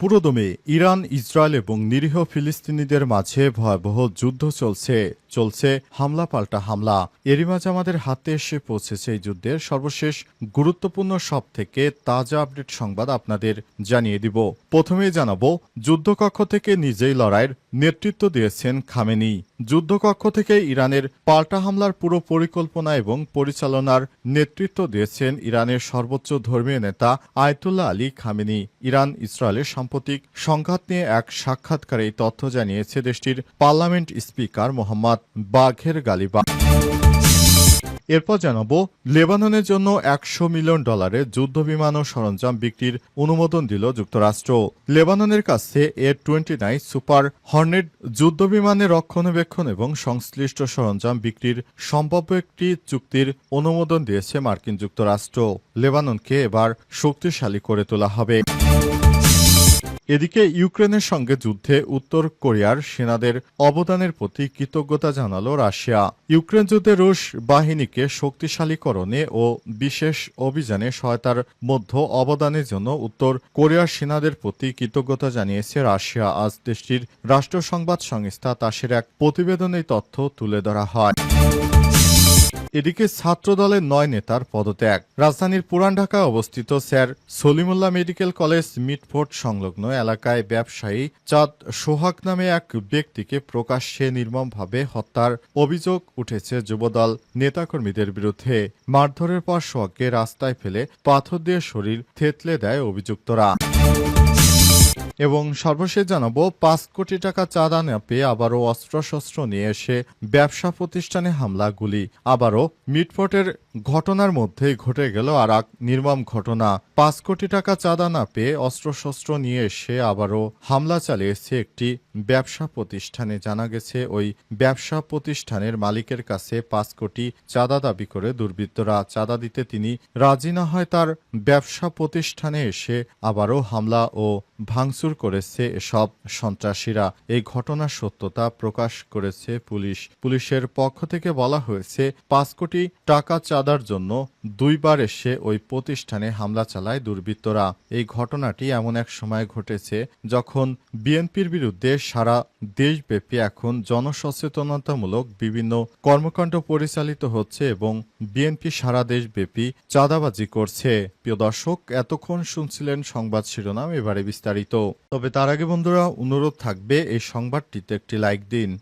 পুরোদমে Iran, Israel এবং নিরীহ ফিলিস্তিনিদের মাঝে ভয়াবহ যুদ্ধ চলছে চলছে হামলা পাল্টা হামলা। এরই মাঝে আমাদের হাতে এসে পৌঁছেছে এই যুদ্ধের সর্বশেষ গুরুত্বপূর্ণ সব থেকে তাজা আপডেট সংবাদ আপনাদের জানিয়ে দিব। প্রথমেই জানাব, যুদ্ধকক্ষ থেকে নিজেই লড়াইয়ের নেতৃত্ব দিয়েছেন খামেনি। যুদ্ধকক্ষ থেকে ইরানের পাল্টা হামলার পুরো পরিকল্পনা এবং পরিচালনার নেতৃত্ব দিয়েছেন ইরানের সর্বোচ্চ ধর্মীয় নেতা আয়তুল্লাহ আলী খামেনি। ইরান, ইসরায়েলের সাম্প্রতিক সংঘাত নিয়ে এক সাক্ষাৎকারে এই তথ্য জানিয়েছে দেশটির পার্লামেন্ট স্পিকার মোহাম্মদ বাঘের গালিবা। এরপর জানাব, লেবাননের জন্য একশো মিলিয়ন ডলারের যুদ্ধ বিমান ও সরঞ্জাম বিক্রির অনুমোদন দিল যুক্তরাষ্ট্র। লেবাননের কাছে A twenty nine super hornet যুদ্ধ বিমানের রক্ষণাবেক্ষণ এবং সংশ্লিষ্ট সরঞ্জাম বিক্রির সম্ভাব্য একটি চুক্তির অনুমোদন দিয়েছে মার্কিন যুক্তরাষ্ট্র। লেবাননকে এবার শক্তিশালী করে তোলা হবে। এদিকে ইউক্রেনের সঙ্গে যুদ্ধে উত্তর কোরিয়ার সেনাদের অবদানের প্রতি কৃতজ্ঞতা জানালো রাশিয়া। ইউক্রেন যুদ্ধে রুশ বাহিনীকে শক্তিশালীকরণে ও বিশেষ অভিযানে সহায়তার মধ্য অবদানের জন্য উত্তর কোরিয়ার সেনাদের প্রতি কৃতজ্ঞতা জানিয়েছে রাশিয়া। আজ দেশটির রাষ্ট্র সংবাদ সংস্থা তাসের এক প্রতিবেদনে তথ্য তুলে ধরা হয়। এদিকে ছাত্রদলের নয় নেতার পদত্যাগ। রাজধানীর পুরান ঢাকায় অবস্থিত sir Salimullah medical college Mitford সংলগ্ন এলাকায় ব্যবসায়ী চাঁদ সোহাগ নামে এক ব্যক্তিকে প্রকাশ্যে নির্মমভাবে হত্যার অভিযোগ উঠেছে যুবদল নেতাকর্মীদের বিরুদ্ধে। মারধরের পর সোহাগকে রাস্তায় ফেলে পাথর দিয়ে শরীর থেতলে দেয় অভিযুক্তরা। এবং সর্বশেষ জানাব, পাঁচ কোটি টাকা চাঁদা না পেয়ে আবারও অস্ত্রশস্ত্র নিয়ে এসে ব্যবসা প্রতিষ্ঠানে হামলা, গুলি। আবারও মিটফোর্টের ঘটনার মধ্যেই ঘটে গেল আর এক নির্মম ঘটনা। পাঁচ কোটি টাকা চাঁদা না পেয়ে অস্ত্রশস্ত্র নিয়ে এসে আবারও হামলা চালিয়েছে একটি ব্যবসা প্রতিষ্ঠানে। জানা গেছে, ওই ব্যবসা প্রতিষ্ঠানের মালিকের কাছে পাঁচ কোটি চাঁদা দাবি করে দুর্বৃত্তরা। চাঁদা দিতে তিনি রাজি না হয়, তার ব্যবসা প্রতিষ্ঠানে এসে আবারও হামলা ও ভাঙচুর করেছে এসব সন্ত্রাসীরা। এই ঘটনার সত্যতা প্রকাশ করেছে পুলিশ। পুলিশের পক্ষ থেকে বলা হয়েছে, পাঁচ কোটি টাকা চাঁদার জন্য দুইবার এসে ওই প্রতিষ্ঠানে হামলা চালায় দুর্বৃত্তরা। এই ঘটনাটি এমন এক সময় ঘটেছে যখন বিএনপির বিরুদ্ধে সারা দেশব্যাপী এখন জনসচেতনতামূলক বিভিন্ন কর্মকাণ্ড পরিচালিত হচ্ছে এবং বিএনপি সারা দেশব্যাপী চাঁদাবাজি করছে। প্রিয় দর্শক, এতক্ষণ শুনছিলেন সংবাদ শিরোনাম, এবারে বিস্তারিত। তবে তার আগে বন্ধুরা, অনুরোধ থাকবে এই সংবাদটিতে একটি লাইক দিন।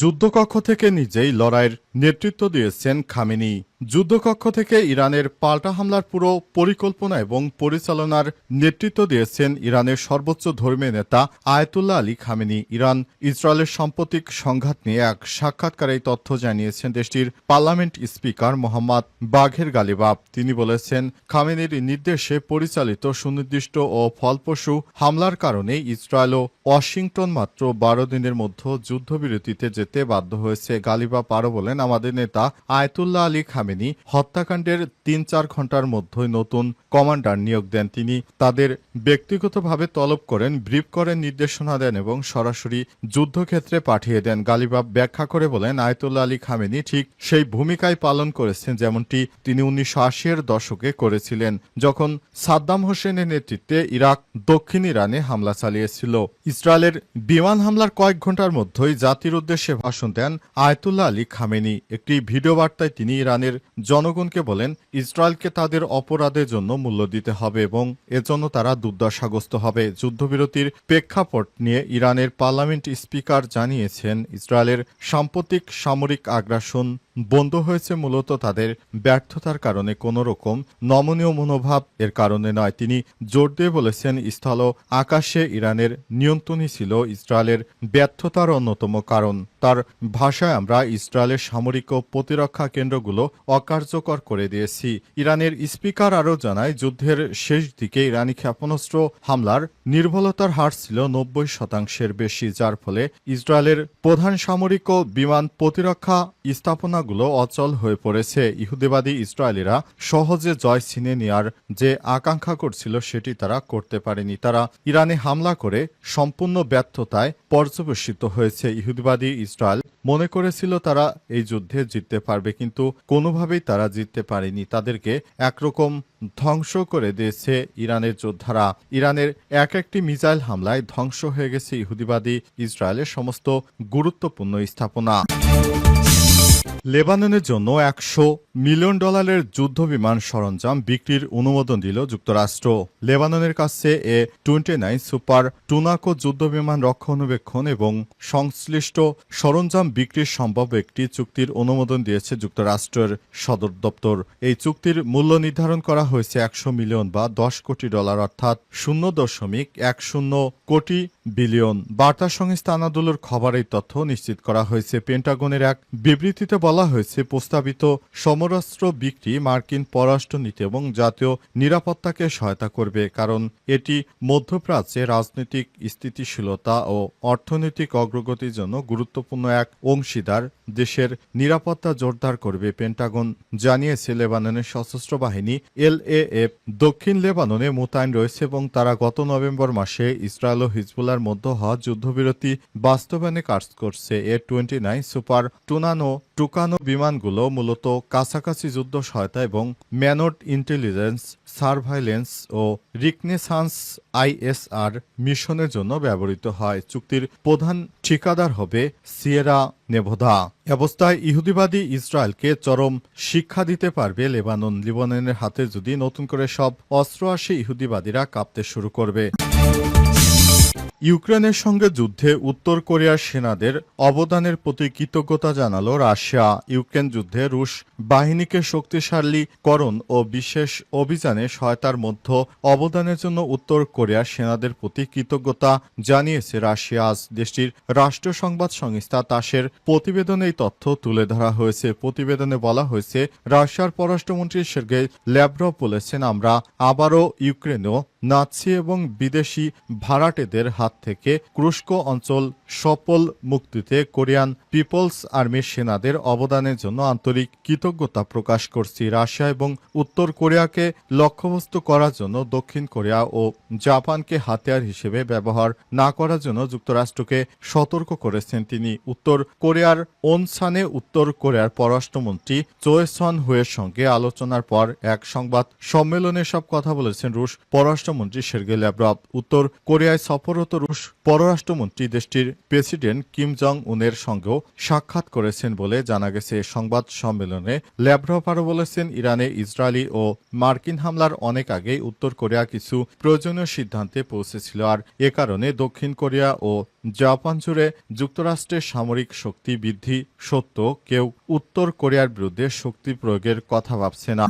যুদ্ধকক্ষ থেকে নিজেই লড়াইয়ের নেতৃত্ব দিয়েছেন খামেনি। যুদ্ধকক্ষ থেকে ইরানের পাল্টা হামলার পুরো পরিকল্পনা এবং পরিচালনার নেতৃত্ব দিয়েছেন ইরানের সর্বোচ্চ ধর্মীয় নেতা আয়তুল্লাহ আলী খামেনি। ইরান ইসরায়েলের সাম্প্রতিক সংঘাত নিয়ে এক সাক্ষাৎকারে তথ্য জানিয়েছেন দেশটির পার্লামেন্ট স্পিকার মোহাম্মদ বাঘের গালিবাব। তিনি বলেছেন, খামেনির নির্দেশে পরিচালিত সুনির্দিষ্ট ও ফলপ্রসূ হামলার কারণে ইসরায়েল ও ওয়াশিংটন মাত্র বারো দিনের মধ্যে যুদ্ধবিরতিতে যেতে বাধ্য হয়েছে গালিবাব আরও বলেন আমাদের নেতা আয়তুল্লাহ আলী খামেনি। হত্যাকাণ্ডের তিন চার ঘণ্টার মধ্যেই নতুন কমান্ডার নিয়োগ দেন তিনি। তাদের ব্যক্তিগতভাবে তলব করেন, ব্রিফ করেন, নির্দেশনা দেন এবং সরাসরি যুদ্ধক্ষেত্রে পাঠিয়ে দেন। গালিবাব ব্যাখ্যা করে বলেন, আয়তুল্লাহ আলী খামেনি ঠিক সেই ভূমিকায় পালন করেছেন যেমনটি তিনি উনিশশো আশির দশকে করেছিলেন, যখন সাদ্দাম হোসেনের নেতৃত্বে ইরাক দক্ষিণ ইরানে হামলা চালিয়েছিল। ইসরায়েলের বিমান হামলার কয়েক ঘণ্টার মধ্যেই জাতির উদ্দেশ্যে ভাষণ দেন আয়তুল্লাহ আলী খামেনি। একটি ভিডিও বার্তায় তিনি ইরানের জনগণকে বলেন, ইসরায়েলকে তাদের অপরাধের জন্য মূল্য দিতে হবে এবং এজন্য তারা দুর্দশাগ্রস্ত হবে। যুদ্ধবিরতির প্রেক্ষাপট নিয়ে ইরানের পার্লামেন্ট স্পিকার জানিয়েছেন, ইসরায়েলের সাম্প্রতিক সামরিক আগ্রাসন বন্ধ হয়েছে মূলত তাদের ব্যর্থতার কারণে কোনো রকম নমনীয় মনোভাব এর কারণে নয়। তিনি জোর দিয়ে বলেছেন, স্থল আকাশে ইরানের নিয়ন্ত্রণই ছিল ইসরায়েলের ব্যর্থতার অন্যতম কারণ। তার ভাষায় আমরা ইসরায়েলের সামরিক ও প্রতিরক্ষা কেন্দ্রগুলো অকার্যকর করে দিয়েছি। ইরানের স্পিকার আরও জানায়, যুদ্ধের শেষ দিকে ইরানি ক্ষেপণাস্ত্র হামলার নির্ভুলতার হার ছিল নব্বই শতাংশের বেশি, যার ফলে ইসরায়েলের প্রধান সামরিক ও বিমান প্রতিরক্ষা স্থাপনাগুলো অচল হয়ে পড়েছে। ইহুদিবাদী ইসরায়েলিরা সহজে জয় ছিনে নেওয়ার যে আকাঙ্ক্ষা করছিল সেটি তারা করতে পারেনি। তারা ইরানে হামলা করে সম্পূর্ণ ব্যর্থতায় পর্যবেসিত হয়েছে। ইহুদিবাদী ইসরায়েল মনে করেছিল তারা এই যুদ্ধে জিততে পারবে, কিন্তু কোনোভাবেই তারা জিততে পারেনি। তাদেরকে একরকম ধ্বংস করে দিয়েছে ইরানের যোদ্ধারা। ইরানের এক একটি মিসাইল হামলায় ধ্বংস হয়ে গেছে ইহুদিবাদী ইসরায়েলের সমস্ত গুরুত্বপূর্ণ স্থাপনা। লেবাননের জন্য একশো মিলিয়ন ডলারের যুদ্ধ বিমান সরঞ্জাম বিক্রির অনুমোদন দিল যুক্তরাষ্ট্র। লেবাননের কাছে এ টোয়েন্টি নাইন সুপার টুনাকো যুদ্ধ বিমান রক্ষণাবেক্ষণ এবং সংশ্লিষ্ট সরঞ্জাম বিক্রির সম্ভব একটি চুক্তির অনুমোদন দিয়েছে যুক্তরাষ্ট্রের সদর দপ্তর। এই চুক্তির মূল্য নির্ধারণ করা হয়েছে একশো মিলিয়ন বা দশ কোটি ডলার, অর্থাৎ শূন্য দশমিক এক শূন্য কোটি বিলিয়ন। বার্তা সংস্থা আনাদুলোর খবরের তথ্য নিশ্চিত করা হয়েছে। পেন্টাগনের এক বিবৃতিতে বলা হয়েছে, প্রস্তাবিত সমরাস্ত্র বিক্রি মার্কিন পররাষ্ট্রনীতি এবং জাতীয় নিরাপত্তাকে সহায়তা করবে, কারণ এটি মধ্যপ্রাচ্যে রাজনৈতিক স্থিতিশীলতা ও অর্থনৈতিক অগ্রগতির জন্য গুরুত্বপূর্ণ এক অংশীদার দেশের নিরাপত্তা জোরদার করবে, পেন্টাগন জানিয়েছে। লেবাননের সশস্ত্র বাহিনী এলএএফ দক্ষিণ লেবাননে মোতায়েন রয়েছে এবং তারা গত নভেম্বর মাসে ইসরায়েল ও হিজবুল্লার মধ্যে হওয়া যুদ্ধবিরতি বাস্তবায়নে কাজ করছে A twenty nine super Tucano Tucano বিমানগুলো মূলত কাছাকাছি যুদ্ধ সহায়তা এবং ম্যানোড ইন্টেলিজেন্স, সার্ভাইলেন্স ও রিকনেসান্স আইএসআর মিশনের জন্য ব্যবহৃত হয়। চুক্তির প্রধান ঠিকাদার হবে সিয়েরা নেভোদা। অবস্থায় ইহুদিবাদী ইসরায়েলকে চরম শিক্ষা দিতে পারবে লেবানন। লিবাননের হাতে যদি নতুন করে সব অস্ত্র আসে, ইহুদিবাদীরা কাঁপতে শুরু করবে। ইউক্রেনের সঙ্গে যুদ্ধে উত্তর কোরিয়ার সেনাদের অবদানের প্রতি কৃতজ্ঞতা জানালো রাশিয়া। ইউক্রেন যুদ্ধে রুশ বাহিনীকে শক্তিশালীকরণ ও বিশেষ অভিযানে সহায়তার মধ্যে অবদানের জন্য উত্তর কোরিয়ার সেনাদের প্রতি কৃতজ্ঞতা জানিয়েছে রাশিয়া। আজ দেশটির রাষ্ট্রীয় সংবাদ সংস্থা তাসের প্রতিবেদনে এই তথ্য তুলে ধরা হয়েছে। প্রতিবেদনে বলা হয়েছে, রাশিয়ার পররাষ্ট্রমন্ত্রী সের্গেই ল্যাভরভ বলেছেন, আমরা আবারও ইউক্রেনেও নাৎসি এবং বিদেশি ভাড়াটেদের হাত থেকে ক্রুস্ক অঞ্চল সফল মুক্তিতে কোরিয়ান পিপলস আর্মির সেনাদের অবদানের জন্য আন্তরিক কৃতজ্ঞতা প্রকাশ করছি রাশিয়া এবং উত্তর কোরিয়াকে লক্ষ্যবস্তু করার জন্য দক্ষিণ কোরিয়া ও জাপানকে হাতিয়ার হিসেবে ব্যবহার না করার জন্য যুক্তরাষ্ট্রকে সতর্ক করেছেন তিনি। উত্তর কোরিয়ার ওনসানে উত্তর কোরিয়ার পররাষ্ট্রমন্ত্রী চোয়েসন হুয়ের সঙ্গে আলোচনার পর এক সংবাদ সম্মেলনে সব কথা বলেছেন রুশ পররাষ্ট্রমন্ত্রী সের্গে ল্যাভরভ উত্তর কোরিয়ায় সফররত রুশ পররাষ্ট্রমন্ত্রী দেশটির প্রেসিডেন্ট কিম জং উনের সঙ্গেও সাক্ষাৎ করেছেন বলে জানা গেছে। সংবাদ সম্মেলনে ল্যাভরভ আরও বলেছেন, ইরানে ইসরায়েলি ও মার্কিন হামলার অনেক আগেই উত্তর কোরিয়া কিছু প্রয়োজনীয় সিদ্ধান্তে পৌঁছেছিল। আর এ কারণে দক্ষিণ কোরিয়া ও জাপান জুড়ে যুক্তরাষ্ট্রের সামরিক শক্তি বৃদ্ধি সত্ত্বেও কেউ উত্তর কোরিয়ার বিরুদ্ধে শক্তি প্রয়োগের কথা ভাবছে না।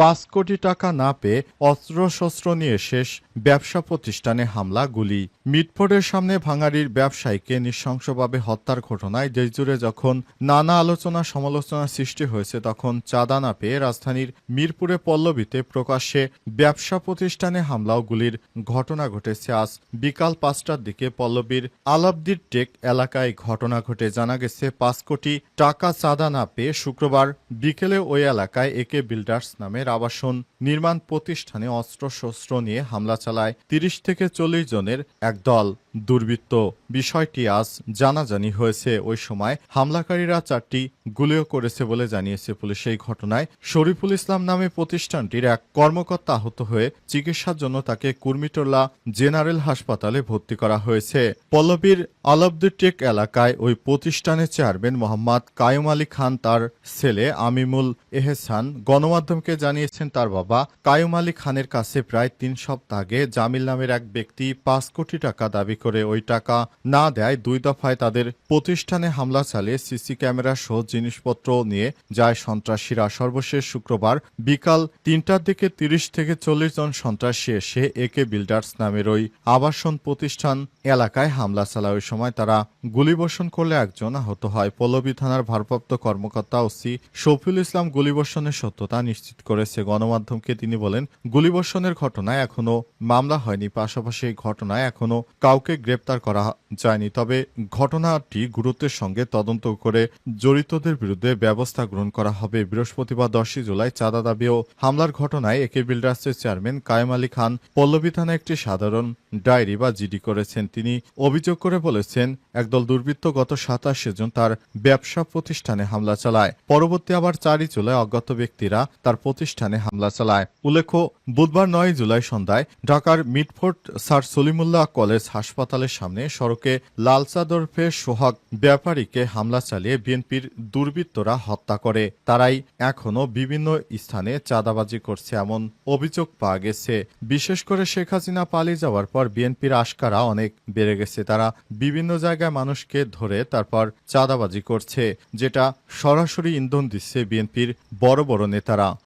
পাঁচ কোটি টাকা না পেয়ে অস্ত্রশস্ত্র নিয়ে শেষ ব্যবসা প্রতিষ্ঠানে হামলা, গুলি। মিটফোর্ডের সামনে ভাঙাড়ির ব্যবসায়ীকে নৃশংসভাবে হত্যার ঘটনায় দেশজুড়ে যখন নানা আলোচনা সমালোচনা সৃষ্টি হয়েছে, তখন চাঁদা না পেয়ে রাজধানীর মিরপুরে পল্লবীতে প্রকাশ্যে ব্যবসা প্রতিষ্ঠানে হামলা ও গুলির ঘটনা ঘটেছে। আজ বিকাল পাঁচটার দিকে পল্লবীর আলাবদির টেক এলাকায় ঘটনা ঘটে। জানা গেছে, পাঁচ কোটি টাকা চাঁদা না পেয়ে শুক্রবার বিকেলে ওই এলাকায় একে বিল্ডার্স নামের আবাসন নির্মাণ প্রতিষ্ঠানে অস্ত্রশস্ত্র নিয়ে হামলা চালায় তিরিশ থেকে চল্লিশ জনের এক দল। দুর্বৃত্ত। বিষয়টি আজ জানাজানি হয়েছে। ওই সময় হামলাকারীরা চারটি গুলিও করেছে বলে জানিয়েছে পুলিশ। এই ঘটনায় শরীফুল ইসলাম নামে প্রতিষ্ঠানটির এক কর্মকর্তা আহত হয়ে চিকিৎসার জন্য তাকে কুর্মিটোলা জেনারেল হাসপাতালে ভর্তি করা হয়েছে। পল্লবীর আলবদুটেক এলাকায় ওই প্রতিষ্ঠানের চেয়ারম্যান মোহাম্মদ কায়ুম আলী খান, তার ছেলে আমিমুল এহসান গণমাধ্যমকে জানিয়েছেন, তার বাবা কায়ুম আলী খানের কাছে প্রায় তিন সপ্তাহ আগে জামিল নামের এক ব্যক্তি পাঁচ কোটি টাকা দাবি করে ওই টাকা না দেয়, দুই দফায় তাদের প্রতিষ্ঠানে হামলা চালিয়ে সিসি ক্যামেরা সহ জিনিসপত্র নিয়ে যায় সন্ত্রাসীরা। সর্বশেষ শুক্রবার বিকাল তিনটার দিকে তিরিশ থেকে চল্লিশ জন সন্ত্রাসী এসে একে বিল্ডার্স নামের ওই আবাসন প্রতিষ্ঠান এলাকায় হামলা চালায়। ওই সময় তারা গুলিবর্ষণ করলে একজন আহত হয়। পল্লবী থানার ভারপ্রাপ্ত কর্মকর্তা ওসি শফিউল ইসলাম গুলিবর্ষণের সত্যতা নিশ্চিত করেছে। গণমাধ্যমকে তিনি বলেন, গুলিবর্ষণের ঘটনায় এখনও মামলা হয়নি। পাশাপাশি ঘটনায় এখনও কাউকে গ্রেপ্তার করা যায়নি, তবে ঘটনাটি গুরুত্বের সঙ্গে তদন্ত করে জড়িতদের বিরুদ্ধে ব্যবস্থা গ্রহণ করা হবে। বৃহস্পতিবার দশই জুলাই চাঁদা দাবি ও হামলার ঘটনায় একে বিল্ডার্সের চেয়ারম্যান কায়েম আলী খান পল্লবী থানায় একটি সাধারণ ডায়েরি বা জিডি করেছেন। তিনি অভিযোগ করে বলেছেন, একদল দুর্বৃত্ত গত সাতাশে জন তার ব্যবসা প্রতিষ্ঠানে হামলা চালায়। পরবর্তী আবার চারই জুলাই অজ্ঞাত ব্যক্তিরা তার প্রতিষ্ঠানে হামলা চালায়। উল্লেখ্য, বুধবার নয় জুলাই সন্ধ্যায় ঢাকার মিটফোর্ট স্যার সলিমুল্লাহ কলেজ হাসপাতালের সামনে সড়কে লালচাদরফে সোহাগ ব্যাপারীকে হামলা চালিয়ে বিএনপির দুর্বৃত্তরা হত্যা করে। তারাই এখনও বিভিন্ন স্থানে চাঁদাবাজি করছে এমন অভিযোগ পাওয়া গেছে। বিশেষ করে শেখ হাসিনা পালিয়ে যাওয়ার পর বিএনপির আশকারা অনেক বেড়ে গেছে। তারা বিভিন্ন জায়গায় মানুষকে ধরে তারপর চাঁদাবাজি করছে, যেটা সরাসরি ইন্ধন দিচ্ছে বিএনপির বড় বড় নেতারা।